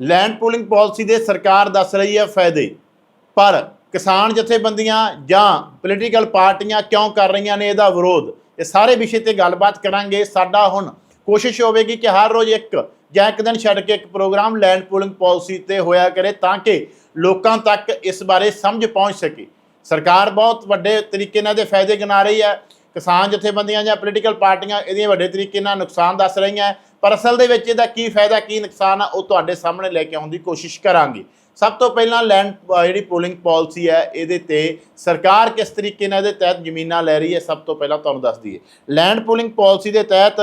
Land pooling policy ਦੇ ਸਰਕਾਰ ਦੱਸ ਰਹੀ ਹੈ ਫਾਇਦੇ। ਪਰ ਕਿਸਾਨ ਜਥੇਬੰਦੀਆਂ ਜਾਂ ਪੋਲੀਟੀਕਲ ਪਾਰਟੀਆਂ ਕਿਉਂ ਕਰ ਰਹੀਆਂ ਨੇ ਇਹਦਾ ਵਿਰੋਧ? ਇਹ ਸਾਰੇ ਵਿਸ਼ੇ ਤੇ ਗੱਲਬਾਤ ਕਰਾਂਗੇ। ਸਾਡਾ ਹੁਣ ਕੋਸ਼ਿਸ਼ ਹੋਵੇਗੀ ਕਿ ਹਰ ਰੋਜ਼ ਇੱਕ ਜਾਂ ਇੱਕ ਦਿਨ ਛੱਡ ਕੇ ਇੱਕ ਪ੍ਰੋਗਰਾਮ ਲੈਂਡ ਪੂਲਿੰਗ ਪਾਲਿਸੀ ਤੇ ਹੋਇਆ ਕਰੇ ਤਾਂ ਕਿ ਲੋਕਾਂ ਤੱਕ ਇਸ ਬਾਰੇ ਸਮਝ ਪਹੁੰਚ ਸਕੇ। ਸਰਕਾਰ ਬਹੁਤ ਵੱਡੇ ਤਰੀਕੇ ਨਾਲ ਦੇ ਫਾਇਦੇ ਗਿਣਾ ਰਹੀ ਹੈ। ਕਿਸਾਨ ਜਥੇਬੰਦੀਆਂ ਜਾਂ ਪੋਲੀਟੀਕਲ ਪਾਰਟੀਆਂ ਇਹਦੀਆਂ ਵੱਡੇ ਤਰੀਕੇ ਨਾਲ ਨੁਕਸਾਨ ਦੱਸ ਰਹੀਆਂ। ਪਰ ਅਸਲ ਦੇ ਵਿੱਚ ਇਹਦਾ ਕੀ ਫਾਇਦਾ, ਕੀ ਨੁਕਸਾਨ ਆ, ਉਹ ਤੁਹਾਡੇ ਸਾਹਮਣੇ ਲੈ ਕੇ ਆਉਣ ਦੀ ਕੋਸ਼ਿਸ਼ ਕਰਾਂਗੇ। ਸਭ ਤੋਂ ਪਹਿਲਾਂ ਲੈਂਡ ਜਿਹੜੀ ਪੂਲਿੰਗ ਪਾਲਿਸੀ ਹੈ, ਇਹਦੇ ਤੇ ਸਰਕਾਰ ਕਿਸ ਤਰੀਕੇ ਨਾਲ ਇਹਦੇ ਤਹਿਤ ਜ਼ਮੀਨਾਂ ਲੈ ਰਹੀ ਹੈ, ਸਭ ਤੋਂ ਪਹਿਲਾਂ ਤੁਹਾਨੂੰ ਦੱਸ ਦਈਏ। ਲੈਂਡ ਪੂਲਿੰਗ ਪਾਲਿਸੀ ਦੇ ਤਹਿਤ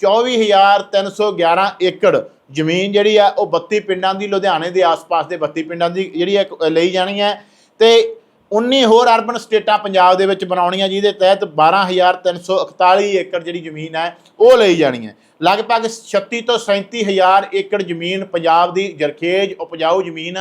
24311 ਏਕੜ ਜ਼ਮੀਨ ਜਿਹੜੀ ਆ, ਉਹ 32 ਪਿੰਡਾਂ ਦੀ, ਲੁਧਿਆਣੇ ਦੇ ਆਸ-ਪਾਸ ਦੇ 32 ਪਿੰਡਾਂ ਦੀ ਜਿਹੜੀ ਹੈ ਲਈ ਜਾਣੀ ਹੈ। ਤੇ 19 ਹੋਰ ਅਰਬਨ ਸਟੇਟਾਂ ਪੰਜਾਬ ਦੇ ਵਿੱਚ ਬਣਾਉਣੀਆਂ, ਜਿਹਦੇ ਤਹਿਤ 12341 ਏਕੜ ਜਿਹੜੀ ਜ਼ਮੀਨ ਹੈ, ਉਹ ਲਈ ਜਾਣੀ ਹੈ। ਲਗਭਗ 36 ਤੋਂ 37000 ਏਕੜ ਜ਼ਮੀਨ ਪੰਜਾਬ ਦੀ ਜਰਖੇਜ ਉਪਜਾਊ ਜ਼ਮੀਨ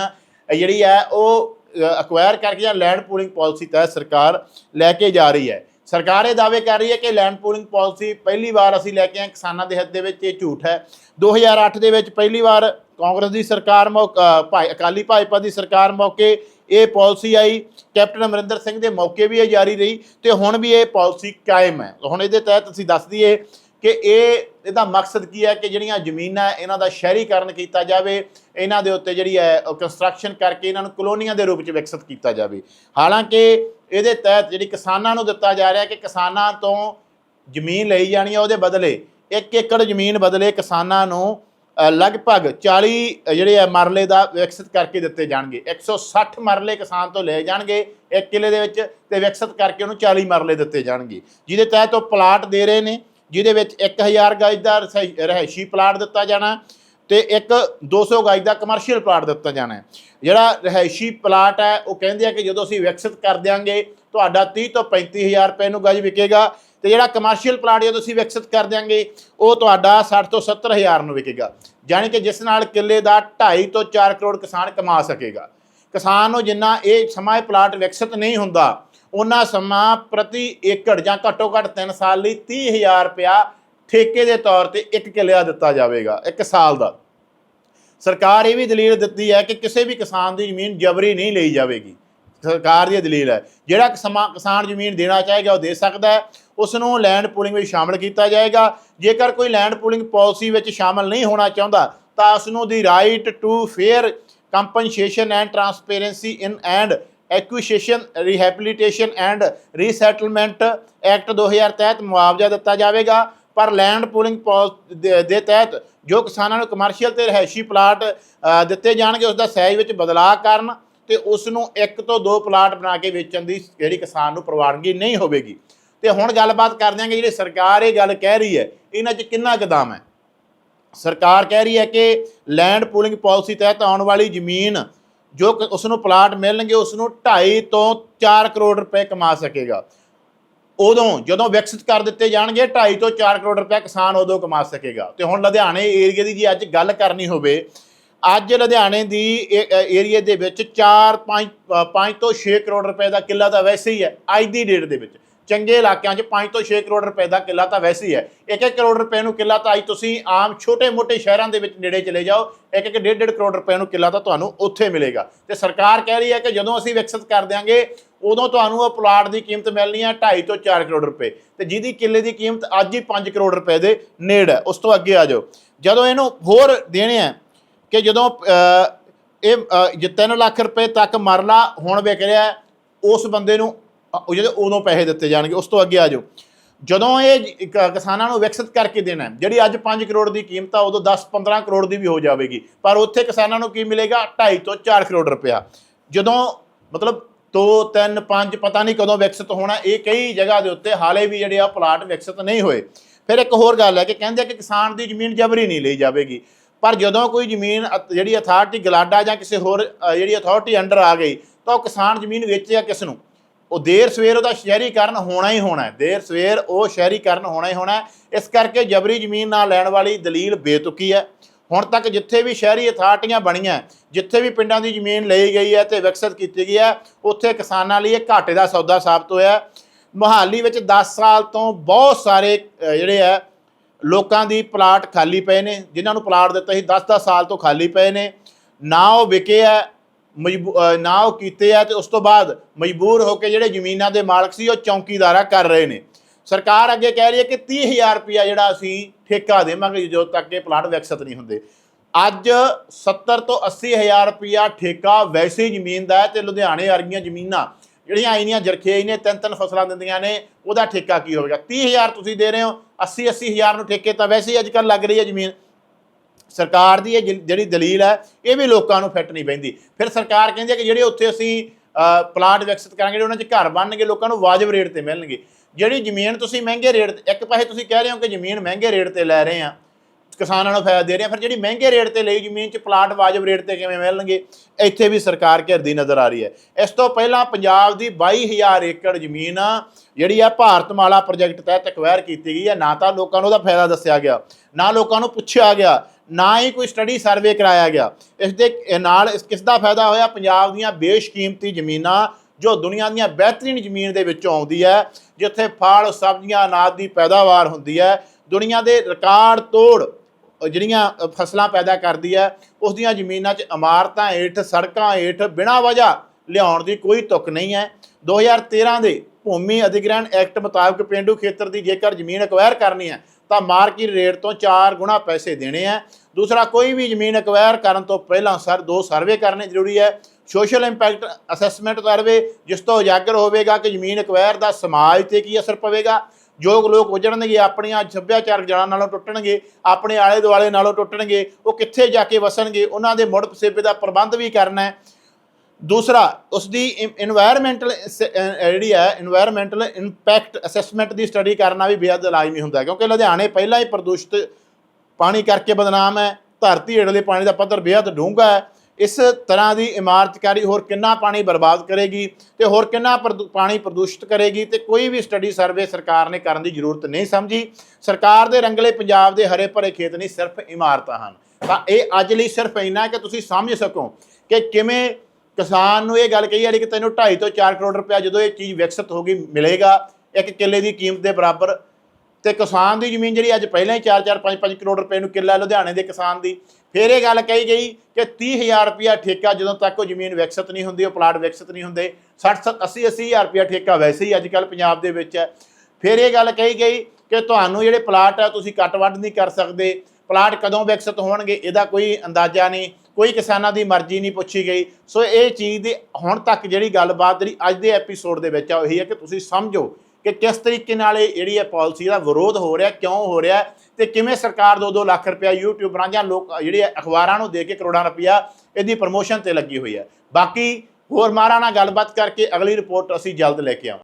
ਜਿਹੜੀ ਹੈ, ਉਹ ਅਕਵਾਇਰ ਕਰਕੇ ਜਾਂ ਲੈਂਡ ਪੂਲਿੰਗ ਪਾਲਿਸੀ ਤਹਿਤ ਸਰਕਾਰ ਲੈ ਕੇ ਜਾ ਰਹੀ ਹੈ। ਸਰਕਾਰ ਇਹ ਦਾਅਵੇ ਕਰ ਰਹੀ ਹੈ ਕਿ ਲੈਂਡ ਪੂਲਿੰਗ ਪਾਲਿਸੀ ਪਹਿਲੀ ਵਾਰ ਅਸੀਂ ਲੈ ਕੇ ਆਏ ਕਿਸਾਨਾਂ ਦੇ ਹੱਥ ਦੇ ਵਿੱਚ, ਇਹ ਝੂਠ ਹੈ। 2008 ਦੇ ਵਿੱਚ ਪਹਿਲੀ ਵਾਰ ਕਾਂਗਰਸ ਦੀ ਸਰਕਾਰ ਮੌ- ਅ, ਭਾਈ ਅਕਾਲੀ ਭਾਜਪਾ ਦੀ ਸਰਕਾਰ ਮੌਕੇ ਇਹ ਪਾਲਿਸੀ ਆਈ ਕੈਪਟਨ ਅਮਰਿੰਦਰ ਸਿੰਘ ਦੇ ਮੌਕੇ ਵੀ ਇਹ ਜਾਰੀ ਰਹੀ ਤੇ ਹੁਣ ਵੀ ਇਹ ਪਾਲਿਸੀ ਕਾਇਮ ਹੈ। ਹੁਣ ਇਹਦੇ ਤਹਿਤ ਅਸੀਂ ਦੱਸ ਦਈਏ ਕਿ ਇਹ ਇਹਦਾ ਮਕਸਦ ਕੀ ਹੈ ਕਿ ਜਿਹੜੀਆਂ ਜ਼ਮੀਨਾਂ ਇਹਨਾਂ ਦਾ ਸ਼ਹਿਰੀਕਰਨ ਕੀਤਾ ਜਾਵੇ ਇਹਨਾਂ ਦੇ ਉੱਤੇ ਜਿਹੜੀ ਹੈ ਕੰਸਟਰਕਸ਼ਨ ਕਰਕੇ ਇਹਨਾਂ ਨੂੰ ਕਲੋਨੀਆਂ ਦੇ ਰੂਪ ਵਿੱਚ ਵਿਕਸਿਤ ਕੀਤਾ ਜਾਵੇ। ਹਾਲਾਂਕਿ ਇਹਦੇ ਤਹਿਤ ਜਿਹੜੀ ਕਿਸਾਨਾਂ ਨੂੰ ਦਿੱਤਾ ਜਾ ਰਿਹਾ ਕਿ ਕਿਸਾਨਾਂ ਤੋਂ ਜ਼ਮੀਨ ਲਈ ਜਾਣੀ ਹੈ ਉਹਦੇ ਬਦਲੇ 1 ਏਕੜ ਜ਼ਮੀਨ ਬਦਲੇ ਕਿਸਾਨਾਂ ਨੂੰ ਲਗਭਗ 40 ਜਿਹੜੇ ਆ ਮਰਲੇ ਦਾ ਵਿਕਸਿਤ ਕਰਕੇ ਦਿੱਤੇ ਜਾਣਗੇ। 160 ਮਰਲੇ ਕਿਸਾਨ ਤੋਂ ਲਏ ਜਾਣਗੇ ਇੱਕ ਕਿੱਲੇ ਦੇ ਵਿੱਚ ਤੇ ਵਿਕਸਿਤ ਕਰਕੇ ਉਹਨੂੰ 40 ਮਰਲੇ ਦਿੱਤੇ ਜਾਣਗੇ। ਜਿਹਦੇ ਤਹਿਤ ਉਹ ਪਲਾਟ ਦੇ ਰਹੇ ਨੇ, ਜਿਹਦੇ ਵਿੱਚ 1000 ਗਜ ਦਾ ਰਸਾਇ- ਰਿਹਾਇਸ਼ੀ ਪਲਾਟ ਦਿੱਤਾ ਜਾਣਾ ਤੇ ਇੱਕ 200 ਗਾਈ ਦਾ ਕਮਰਸ਼ੀਅਲ ਪਲਾਟ ਦਿੱਤਾ ਜਾਣਾ ਹੈ। ਜਿਹੜਾ ਰਿਹਾਇਸ਼ੀ ਪਲਾਟ ਹੈ, ਉਹ ਕਹਿੰਦੇ ਆ ਕਿ ਜਦੋਂ ਅਸੀਂ ਵਿਕਸਿਤ ਕਰ ਦਿਆਂਗੇ, ਤੁਹਾਡਾ 30 ਤੋਂ 35000 ਰੁਪਏ ਨੂੰ ਗਜ ਵਿਕੇਗਾ ਤੇ ਜਿਹੜਾ ਕਮਰਸ਼ੀਅਲ ਪਲਾਟ ਜਦੋਂ ਅਸੀਂ ਵਿਕਸਿਤ ਕਰ ਦਿਆਂਗੇ, ਉਹ ਤੁਹਾਡਾ 60 ਤੋਂ 70000 ਨੂੰ ਵਿਕੇਗਾ। ਯਾਨੀ ਕਿ ਜਿਸ ਨਾਲ ਕਿੱਲੇ ਦਾ 2.5 ਤੋਂ 4 ਕਰੋੜ ਕਿਸਾਨ ਕਮਾ ਸਕੇਗਾ। ਕਿਸਾਨ ਨੂੰ ਜਿੰਨਾ ਇਹ ਸਮਾਂ ਇਹ ਪਲਾਟ ਵਿਕਸਿਤ ਨਹੀਂ ਹੁੰਦਾ, ਉਹਨਾਂ ਸਮਾਂ ਪ੍ਰਤੀ ਏਕੜ ਜਾਂ ਘੱਟੋ ਘੱਟ 3 ਸਾਲ ਲਈ 30000 ਰੁਪਇਆ ਠੇਕੇ ਦੇ ਤੌਰ ਤੇ ਇੱਕ ਕਿੱਲੇ ਦਾ ਦਿੱਤਾ ਜਾਵੇਗਾ, ਇੱਕ ਸਾਲ ਦਾ। ਸਰਕਾਰ ਇਹ ਵੀ ਦਲੀਲ ਦਿੱਤੀ ਹੈ ਕਿ ਕਿਸੇ ਵੀ ਕਿਸਾਨ ਦੀ ਜ਼ਮੀਨ ਜਬਰੀ ਨਹੀਂ ਲਈ ਜਾਵੇਗੀ। ਸਰਕਾਰ ਦੀ ਇਹ ਦਲੀਲ ਹੈ। ਜਿਹੜਾ ਕਿਸਮਾ- ਕਿਸਾਨ ਜ਼ਮੀਨ ਦੇਣਾ ਚਾਹੇਗਾ ਉਹ ਦੇ ਸਕਦਾ ਹੈ। ਉਸ ਨੂੰ ਲੈਂਡ ਪੂਲਿੰਗ ਵਿੱਚ ਸ਼ਾਮਲ ਕੀਤਾ ਜਾਏਗਾ। ਜੇਕਰ ਕੋਈ ਲੈਂਡ ਪੂਲਿੰਗ ਪਾਲਿਸੀ ਵਿੱਚ ਸ਼ਾਮਲ ਨਹੀਂ ਹੋਣਾ ਚਾਹੁੰਦਾ, ਤਾਂ ਉਸ ਨੂੰ ਦੀ right to fair compensation and transparency in and acquisition rehabilitation and resettlement act 2000 ਤਹਿਤ ਮੁਆਵਜ਼ਾ ਦਿੱਤਾ ਜਾਵੇਗਾ। ਪਰ ਲੈਂਡ ਪੂਲਿੰਗ ਦੇ ਤਹਿਤ ਜੋ ਕਿਸਾਨਾਂ ਨੂੰ ਕਮਰਸ਼ੀਅਲ ਤੇ ਰਹਿائشੀ ਪਲਾਟ ਦਿੱਤੇ ਜਾਣਗੇ ਉਸ ਦਾ ਸਾਈਜ਼ ਵਿੱਚ ਬਦਲਾਅ ਕਰਨ ਤੇ ਉਸ ਨੂੰ ਇੱਕ ਤੋਂ ਦੋ ਪਲਾਟ ਬਣਾ ਕੇ ਵੇਚਣ ਦੀ ਜਿਹੜੀ ਕਿਸਾਨ ਨੂੰ ਪ੍ਰਵਾਨਗੀ ਨਹੀਂ ਹੋਵੇਗੀ। ਤੇ ਹੁਣ ਗੱਲਬਾਤ ਕਰ ਦਿਆਂਗੇ ਜਿਹੜੇ ਸਰਕਾਰ ਇਹ ਗੱਲ ਕਹਿ ਰਹੀ ਹੈ, ਇਹਨਾਂ 'ਚ ਕਿੰਨਾ ਕਦਮ ਹੈ? ਸਰਕਾਰ ਕਹਿ ਰਹੀ ਹੈ ਕਿ ਲੈਂਡ ਪੂਲਿੰਗ ਪਾਲਿਸੀ ਤਹਿਤ ਆਉਣ ਵਾਲੀ ਜ਼ਮੀਨ ਜੋ ਉਸ ਨੂੰ ਪਲਾਟ ਮਿਲਣਗੇ ਉਸ ਨੂੰ 2.5 ਤੋਂ 4 ਕਰੋੜ ਰੁਪਏ ਕਮਾ ਸਕੇਗਾ। ਉਦੋਂ ਜਦੋਂ ਵਿਕਸਿਤ ਕਰ ਦਿੱਤੇ ਜਾਣਗੇ 2.5 ਤੋਂ 4 ਕਰੋੜ ਰੁਪਏ ਕਿਸਾਨ ਉਦੋਂ ਕਮਾ ਸਕੇਗਾ। ਤੇ ਹੁਣ ਲੁਧਿਆਣੇ ਏਰੀਆ ਦੀ ਜੇ ਅੱਜ ਗੱਲ ਕਰਨੀ ਹੋਵੇ, ਅੱਜ ਲੁਧਿਆਣੇ ਦੀ ਏਰੀਆ ਦੇ ਵਿੱਚ 4 5 5 ਤੋਂ 6 ਕਰੋੜ ਰੁਪਏ ਦਾ ਕਿੱਲਾ ਤਾਂ ਵੈਸੇ ਹੀ ਹੈ, ਅੱਜ ਦੀ ਡੇਟ ਦੇ ਵਿੱਚ। ਚੰਗੇ ਇਲਾਕਿਆਂ 'ਚ 5 ਤੋਂ 6 ਕਰੋੜ ਰੁਪਏ ਦਾ ਕਿੱਲਾ ਤਾਂ ਵੈਸੇ ਹੀ ਹੈ। 1-1 ਕਰੋੜ ਰੁਪਏ ਨੂੰ ਕਿੱਲਾ ਤਾਂ ਅੱਜ ਤੁਸੀਂ ਆਮ ਛੋਟੇ-ਮੋਟੇ ਸ਼ਹਿਰਾਂ ਦੇ ਵਿੱਚ ਨੇੜੇ ਚਲੇ ਜਾਓ 1-1 1.5 ਕਰੋੜ ਰੁਪਏ ਨੂੰ ਕਿੱਲਾ ਤਾਂ ਤੁਹਾਨੂੰ ਉੱਥੇ ਮਿਲੇਗਾ। ਤੇ ਸਰਕਾਰ ਕਹਿ ਰਹੀ ਹੈ ਕਿ ਜਦੋਂ ਅਸੀਂ ਵਿਕਸਿਤ ਕਰ ਦਿਆਂਗੇ ਉਦੋਂ ਤੁਹਾਨੂੰ ਉਹ ਪਲਾਟ ਦੀ ਕੀਮਤ ਮਿਲਣੀ ਹੈ 2.5 ਤੋਂ 4 ਕਰੋੜ ਰੁਪਏ। ਤੇ ਜਿਹਦੀ ਕਿੱਲੇ ਦੀ ਕੀਮਤ ਅੱਜ ਹੀ 5 ਕਰੋੜ ਰੁਪਏ ਦੇ ਨੇੜ ਹੈ। ਉਸ ਤੋਂ ਅੱਗੇ ਆ ਜਾਓ। ਜਦੋਂ ਇਹਨੂੰ ਹੋਰ ਦੇਣੇ ਆ ਕਿ ਜਦੋਂ ਇਹ ਅ, ਜੇ 3 ਲੱਖ ਰੁਪਏ ਤੱਕ ਮਰਲਾ ਹੁਣ ਵਿਕ ਰਿਹਾ ਉਸ ਬੰਦੇ ਨੂੰ ਅ, ਜਿਹੜੇ ਉਦੋਂ ਪੈਸੇ ਦਿੱਤੇ ਜਾਣਗੇ ਉਸ ਤੋਂ ਅੱਗੇ ਆ ਜਾਓ। ਜਦੋਂ ਇਹ ਕ- ਕਿਸਾਨਾਂ ਨੂੰ ਵਿਕਸਿਤ ਕਰਕੇ ਦੇਣਾ ਜਿਹੜੀ ਅੱਜ 5 ਕਰੋੜ ਦੀ ਕੀਮਤ ਆ ਉਦੋਂ 10-15 ਕਰੋੜ ਦੀ ਵੀ ਹੋ ਜਾਵੇਗੀ। ਪਰ ਉੱਥੇ ਕਿਸਾਨਾਂ ਨੂੰ ਕੀ ਮਿਲੇਗਾ? 2.5 ਤੋਂ 4 ਕਰੋੜ ਰੁਪਇਆ। ਜਦੋਂ ਮਤਲਬ 2 3 5 ਪਤਾ ਨਹੀਂ ਕਦੋਂ ਵਿਕਸਿਤ ਹੋਣਾ, ਇਹ ਕਈ ਜਗ੍ਹਾ ਦੇ ਉੱਤੇ ਹਾਲੇ ਵੀ ਜਿਹੜੇ ਆ ਪਲਾਟ ਵਿਕਸਿਤ ਨਹੀਂ ਹੋਏ। ਫਿਰ ਇੱਕ ਹੋਰ ਗੱਲ ਹੈ ਕਿ ਕਹਿੰਦੇ ਆ ਕਿ ਕਿਸਾਨ ਦੀ ਜ਼ਮੀਨ ਜਬਰੀ ਨਹੀਂ ਲਈ ਜਾਵੇਗੀ। ਪਰ ਜਦੋਂ ਕੋਈ ਜ਼ਮੀਨ ਅਥ- ਜਿਹੜੀ ਅਥਾਰਟੀ ਗਲਾਡਾ ਜਾਂ ਕਿਸੇ ਹੋਰ ਜਿਹੜੀ ਅਥਾਰਟੀ ਅੰਡਰ ਆ ਗਈ, ਤਾਂ ਉਹ ਕਿਸਾਨ ਜ਼ਮੀਨ ਵੇਚੇਗਾ ਕਿਸ ਨੂੰ? ਉਹ ਦੇਰ ਸਵੇਰ ਉਹਦਾ ਸ਼ਹਿਰੀਕਰਨ ਹੋਣਾ ਹੀ ਹੋਣਾ ਹੈ। ਦੇਰ ਸਵੇਰ ਉਹ ਸ਼ਹਿਰੀਕਰਨ ਹੋਣਾ ਹੀ ਹੋਣਾ ਇਸ ਕਰਕੇ ਜਬਰੀ ਜ਼ਮੀਨ ਨਾ ਲੈਣ ਵਾਲੀ ਦਲੀਲ ਬੇਤੁਕੀ ਹੈ। ਹੁਣ ਤੱਕ ਜਿੱਥੇ ਵੀ ਸ਼ਹਿਰੀ ਅਥਾਰਟੀਆਂ ਬਣੀਆਂ, ਜਿੱਥੇ ਵੀ ਪਿੰਡਾਂ ਦੀ ਜ਼ਮੀਨ ਲਈ ਗਈ ਹੈ ਤੇ ਵਿਕਸਿਤ ਕੀਤੀ ਗਈ ਹੈ, ਉੱਥੇ ਕਿਸਾਨਾਂ ਲਈ ਇਹ ਘਾਟੇ ਦਾ ਸੌਦਾ ਸਾਬਤ ਹੋਇਆ ਹੈ। ਮੁਹਾਲੀ ਵਿੱਚ 10 ਸਾਲ ਤੋਂ ਬਹੁਤ ਸਾਰੇ ਜਿਹੜੇ ਆ ਲੋਕਾਂ ਦੀ ਪਲਾਟ ਖਾਲੀ ਪਏ ਨੇ, ਜਿਨ੍ਹਾਂ ਨੂੰ ਪਲਾਟ ਦਿੱਤਾ ਸੀ 10-10 ਸਾਲ ਤੋਂ ਖਾਲੀ ਪਏ ਨੇ ਨਾ ਉਹ ਵਿਕੇ ਆ ਮਜਬੂ- ਨਾ ਉਹ ਕੀਤੇ ਆ ਤੇ ਉਸ ਤੋਂ ਬਾਅਦ ਮਜਬੂਰ ਹੋ ਕੇ ਜਿਹੜੇ ਜ਼ਮੀਨਾਂ ਦੇ ਮਾਲਕ ਸੀ, ਉਹ ਚੌਂਕੀਦਾਰਾ ਕਰ ਰਹੇ ਨੇ ਸਰਕਾਰ ਅੱਗੇ ਕਹਿ ਰਹੀ ਹੈ ਕਿ 30000 ਰੁਪਇਆ ਜਿਹੜਾ ਅਸੀਂ ਠੇਕਾ ਦੇਵਾਂਗੇ ਜਦੋਂ ਤੱਕ ਇਹ ਪਲਾਟ ਵਿਕਸਿਤ ਨਹੀਂ ਹੁੰਦੇ। ਅੱਜ 70 ਤੋਂ 80000 ਰੁਪਇਆ ਠੇਕਾ ਵੈਸੇ ਹੀ ਜ਼ਮੀਨ ਦਾ ਹੈ ਤੇ ਲੁਧਿਆਣੇ ਵਰਗੀਆਂ ਜ਼ਮੀਨਾਂ ਜਿਹੜੀਆਂ ਆਈਨੀਆਂ ਜਰਖੇ ਨੇ ਤਿੰਨ ਤਿੰਨ ਫਸਲਾਂ ਦਿੰਦੀਆਂ ਨੇ ਉਹਦਾ ਠੇਕਾ ਕੀ ਹੋਵੇਗਾ? 30000 ਤੁਸੀਂ ਦੇ ਰਹੇ ਹੋ 80 80000 ਨੂੰ ਠੇਕੇ ਤਾਂ ਵੈਸੇ ਹੀ ਅੱਜ ਕੱਲ੍ਹ ਲੱਗ ਰਹੀ ਹੈ ਜ਼ਮੀਨ। ਸਰਕਾਰ ਦੀ ਇਹ ਜਿਹੜੀ ਦਲੀਲ ਹੈ ਇਹ ਵੀ ਲੋਕਾਂ ਨੂੰ ਫਿੱਟ ਨਹੀਂ ਪੈਂਦੀ। ਫਿਰ ਸਰਕਾਰ ਕਹਿੰਦੀ ਹੈ ਕਿ ਜਿਹੜੇ ਉੱਥੇ ਅਸੀਂ ਅ, ਪਲਾਟ ਵਿਕਸਿਤ ਕਰਾਂਗੇ ਉਹਨਾਂ 'ਚ ਘਰ ਬਣਨਗੇ ਲੋਕਾਂ ਨੂੰ ਵਾਜਬ ਰੇਟ ਤੇ ਮਿਲਣਗੇ। ਜਿਹੜੀ ਜ਼ਮੀਨ ਤੁਸੀਂ ਮਹਿੰਗੇ ਰੇਟ ਤੇ, ਇੱਕ ਪਾਸੇ ਤੁਸੀਂ ਕਹਿ ਰਹੇ ਹੋ ਕਿ ਜ਼ਮੀਨ ਮਹਿੰਗੇ ਰੇਟ ਤੇ ਲੈ ਰਹੇ ਆ, ਕਿਸਾਨਾਂ ਨੂੰ ਫਾਇਦਾ ਦੇ ਰਹੇ ਆ, ਫਿਰ ਜਿਹੜੀ ਮਹਿੰਗੇ ਰੇਟ ਤੇ ਲਈ ਜ਼ਮੀਨ 'ਚ ਪਲਾਟ ਵਾਜਬ ਰੇਟ ਤੇ ਕਿਵੇਂ ਮਿਲਣਗੇ, ਇੱਥੇ ਵੀ ਸਰਕਾਰ ਘਿਰਦੀ ਨਜ਼ਰ ਆ ਰਹੀ ਹੈ। ਇਸ ਤੋਂ ਪਹਿਲਾਂ ਪੰਜਾਬ ਦੀ 22000 ਏਕੜ ਜ਼ਮੀਨ ਜਿਹੜੀ ਆ ਭਾਰਤਮਾਲਾ ਪ੍ਰੋਜੈਕਟ ਤਹਿਤ ਐਕਵਾਇਰ ਕੀਤੀ ਗਈ ਹੈ, ਨਾ ਤਾਂ ਲੋਕਾਂ ਨੂੰ ਉਹਦਾ ਫਾਇਦਾ ਦੱਸਿਆ ਗਿਆ, ਨਾ ਲੋਕਾਂ ਨੂੰ ਪੁੱਛਿਆ ਗਿਆ, ਨਾ ਹੀ ਕੋਈ ਸਟੱਡੀ ਸਰਵੇ ਕਰਾਇਆ ਗਿਆ। ਇਸ ਦੇ ਨਾਲ ਇਸ ਕਿਸ ਦਾ ਫਾਇਦਾ ਹੋਇਆ? ਪੰਜਾਬ ਦੀਆਂ ਬੇਸ਼ਕੀਮਤੀ ਜ਼ਮੀਨਾਂ ਜੋ ਦੁਨੀਆ ਦੀਆਂ ਬਿਹਤਰੀਨ ਜ਼ਮੀਨ ਦੇ ਵਿੱਚੋਂ ਆਉਂਦੀ ਹੈ, ਜਿੱਥੇ ਫਲ, ਸਬਜ਼ੀਆਂ, ਅਨਾਜ ਦੀ ਪੈਦਾਵਾਰ ਹੁੰਦੀ ਹੈ, ਦੁਨੀਆ ਦੇ ਰਿਕਾਰਡ ਤੋੜ ਜਿਹੜੀਆਂ ਫਸਲਾਂ ਪੈਦਾ ਕਰਦੀ ਹੈ, ਉਸ ਦੀਆਂ ਜ਼ਮੀਨਾਂ 'ਚ ਇਮਾਰਤਾਂ ਹੇਠ, ਸੜਕਾਂ ਹੇਠ ਬਿਨਾਂ ਵਜ੍ਹਾ ਲਿਆਉਣ ਦੀ ਕੋਈ ਤੁਕ ਨਹੀਂ ਹੈ। 2013 ਦੇ ਭੂਮੀ ਅਧਿਗ੍ਰਹਿਣ ਐਕਟ ਮੁਤਾਬਕ ਪਿੰਡੂ ਖੇਤਰ ਦੀ ਜੇਕਰ ਜ਼ਮੀਨ ਅਕਵਾਇਰ ਕਰਨੀ ਹੈ, ਤਾਂ ਮਾਰਕੀਟ ਰੇਟ ਤੋਂ 4 ਗੁਣਾ ਪੈਸੇ ਦੇਣੇ ਆ ਦੂਸਰਾ, ਕੋਈ ਵੀ ਜ਼ਮੀਨ ਅਕਵਾਇਰ ਕਰਨ ਤੋਂ ਪਹਿਲਾਂ ਸਰ ਦੋ ਸਰਵੇ ਕਰਨੇ ਜ਼ਰੂਰੀ ਹੈ। ਸੋਸ਼ਲ ਇੰਪੈਕਟ ਅਸੈਸਮੈਂਟ ਕਰਵੇ, ਜਿਸ ਤੋਂ ਉਜਾਗਰ ਹੋਵੇਗਾ ਕਿ ਜ਼ਮੀਨ ਅਕਵਾਇਰ ਦਾ ਸਮਾਜ ਤੇ ਕੀ ਅਸਰ ਪਵੇਗਾ। ਜੋ ਲੋਕ ਉਜੜਨਗੇ, ਆਪਣੀਆਂ ਸੱਭਿਆਚਾਰਕ ਜੜਾਂ ਨਾਲੋਂ ਟੁੱਟਣਗੇ, ਆਪਣੇ ਆਲੇ ਦੁਆਲੇ ਨਾਲੋਂ ਟੁੱਟਣਗੇ, ਉਹ ਕਿੱਥੇ ਜਾ ਕੇ ਵਸਣਗੇ, ਉਹਨਾਂ ਦੇ ਮੁੜ ਪਸੇਬੇ ਦਾ ਪ੍ਰਬੰਧ ਵੀ ਕਰਨਾ ਦੂਸਰਾ ਉਸ ਦੀ এনवायरमेंटल ਜਿਹੜੀ ਹੈ এনवायरमेंटल ਇੰਪੈਕਟ ਅਸੈਸਮੈਂਟ ਦੀ ਸਟੱਡੀ ਕਰਨਾ ਵੀ ਬੇਹੱਦ ਲਾਜ਼ਮੀ ਹੁੰਦਾ ਕਿਉਂਕਿ ਲੁਧਿਆਣੇ ਪਹਿਲਾਂ ਹੀ ਪ੍ਰਦੂਸ਼ਿਤ ਪਾਣੀ ਕਰਕੇ ਬਦਨਾਮ ਹੈ, ਧਰਤੀ ਹੇਠਲੇ ਪਾਣੀ ਦਾ ਪੱਧਰ ਬੇਹੱਦ ਡੂੰਘਾ ਹੈ ਇਸ ਤਰ੍ਹਾਂ ਦੀ ਇਮਾਰਤਕਾਰੀ ਹੋਰ ਕਿੰਨਾ ਪਾਣੀ ਬਰਬਾਦ ਕਰੇਗੀ ਤੇ ਹੋਰ ਕਿੰਨਾ ਪ੍ਰਦੂ- ਪਾਣੀ ਪ੍ਰਦੂਸ਼ਿਤ ਕਰੇਗੀ ਤੇ ਕੋਈ ਵੀ ਸਟੱਡੀ ਸਰਵੇ ਸਰਕਾਰ ਨੇ ਕਰਨ ਦੀ ਜ਼ਰੂਰਤ ਨਹੀਂ ਸਮਝੀ। ਸਰਕਾਰ ਦੇ ਰੰਗਲੇ ਪੰਜਾਬ ਦੇ ਹਰੇ ਭਰੇ ਖੇਤ ਨਹੀਂ, ਸਿਰਫ ਇਮਾਰਤਾਂ ਹਨ। ਤਾਂ ਇਹ ਅੱਜ ਲਈ ਸਿਰਫ ਇੰਨਾ ਕਿ ਤੁਸੀਂ ਸਮਝ ਸਕੋ ਕਿ ਕਿਵੇਂ ਕਿਸਾਨ ਨੂੰ ਇਹ ਗੱਲ ਕਹੀ ਜਾਂਦੀ ਕਿ ਤੈਨੂੰ 2.5 ਤੋਂ 4 ਕਰੋੜ ਰੁਪਇਆ ਜਦੋਂ ਇਹ ਚੀਜ਼ ਵਿਕਸਿਤ ਹੋ ਗਈ, ਮਿਲੇਗਾ, ਇੱਕ ਕਿੱਲੇ ਦੀ ਕੀਮਤ ਦੇ ਬਰਾਬਰ। ਤੇ ਕਿਸਾਨ ਦੀ ਜ਼ਮੀਨ ਜਿਹੜੀ ਅੱਜ ਪਹਿਲਾਂ ਹੀ 4-4 5-5 ਕਰੋੜ ਰੁਪਏ ਨੂੰ ਕਿੱਲਾ ਲੁਧਿਆਣੇ ਦੇ ਕਿਸਾਨ ਦੀ ਫਿਰ ਇਹ ਗੱਲ ਕਹੀ ਗਈ ਕਿ 30000 ਰੁਪਇਆ ਠੇਕਾ ਜਦੋਂ ਤੱਕ ਉਹ ਜ਼ਮੀਨ ਵਿਕਸਿਤ ਨਹੀਂ ਹੁੰਦੀ, ਉਹ ਪਲਾਟ ਵਿਕਸਿਤ ਨਹੀਂ ਹੁੰਦੇ 60 80 80000 ਰੁਪਇਆ ਠੇਕਾ ਵੈਸੇ ਹੀ ਅੱਜ ਕੱਲ ਪੰਜਾਬ ਦੇ ਵਿੱਚ ਹੈ। ਫਿਰ ਇਹ ਗੱਲ ਕਹੀ ਗਈ ਕਿ ਤੁਹਾਨੂੰ ਜਿਹੜੇ ਪਲਾਟ ਆ, ਤੁਸੀਂ ਕੱਟ ਵੱਢ ਨਹੀਂ ਕਰ ਸਕਦੇ, ਪਲਾਟ ਕਦੋਂ ਵਿਕਸਿਤ ਹੋਣਗੇ, ਇਹਦਾ ਕੋਈ ਅੰਦਾਜ਼ਾ ਨਹੀਂ, ਕੋਈ ਕਿਸਾਨਾਂ ਦੀ ਮਰਜ਼ੀ ਨਹੀਂ ਪੁੱਛੀ ਗਈ। ਸੋ ਇਹ ਚੀਜ਼ ਦੀ ਹੁਣ ਤੱਕ ਜਿਹੜੀ ਗੱਲਬਾਤ ਜਿਹੜੀ ਅੱਜ ਦੇ ਐਪੀਸੋਡ ਦੇ ਵਿੱਚ ਆ, ਉਹੀ ਹੈ ਕਿ ਤੁਸੀਂ ਸਮਝੋ ਕਿ ਕਿਸ ਤਰੀਕੇ ਨਾਲ ਇਹ ਜਿਹੜੀ ਹੈ ਪਾਲਿਸੀ ਦਾ ਵਿਰੋਧ ਹੋ ਰਿਹਾ, ਕਿਉਂ ਹੋ ਰਿਹਾ ਤੇ ਕਿਵੇਂ ਸਰਕਾਰ 2-2 ਲੱਖ ਰੁਪਇਆ ਯੂਟਿਊਬਰਾਂ ਜਾਂ ਲੋਕ, ਜਿਹੜੇ ਅਖਬਾਰਾਂ ਨੂੰ ਦੇ ਕੇ ਕਰੋੜਾਂ ਰੁਪਇਆ ਇਹਦੀ ਪ੍ਰਮੋਸ਼ਨ ਤੇ ਲੱਗੀ ਹੋਈ ਹੈ। ਬਾਕੀ ਹੋਰ ਮਾਰਾ ਨਾਲ ਗੱਲਬਾਤ ਕਰਕੇ ਅਗਲੀ ਰਿਪੋਰਟ ਅਸੀਂ ਜਲਦ ਲੈ ਕੇ ਆਵਾਂਗੇ।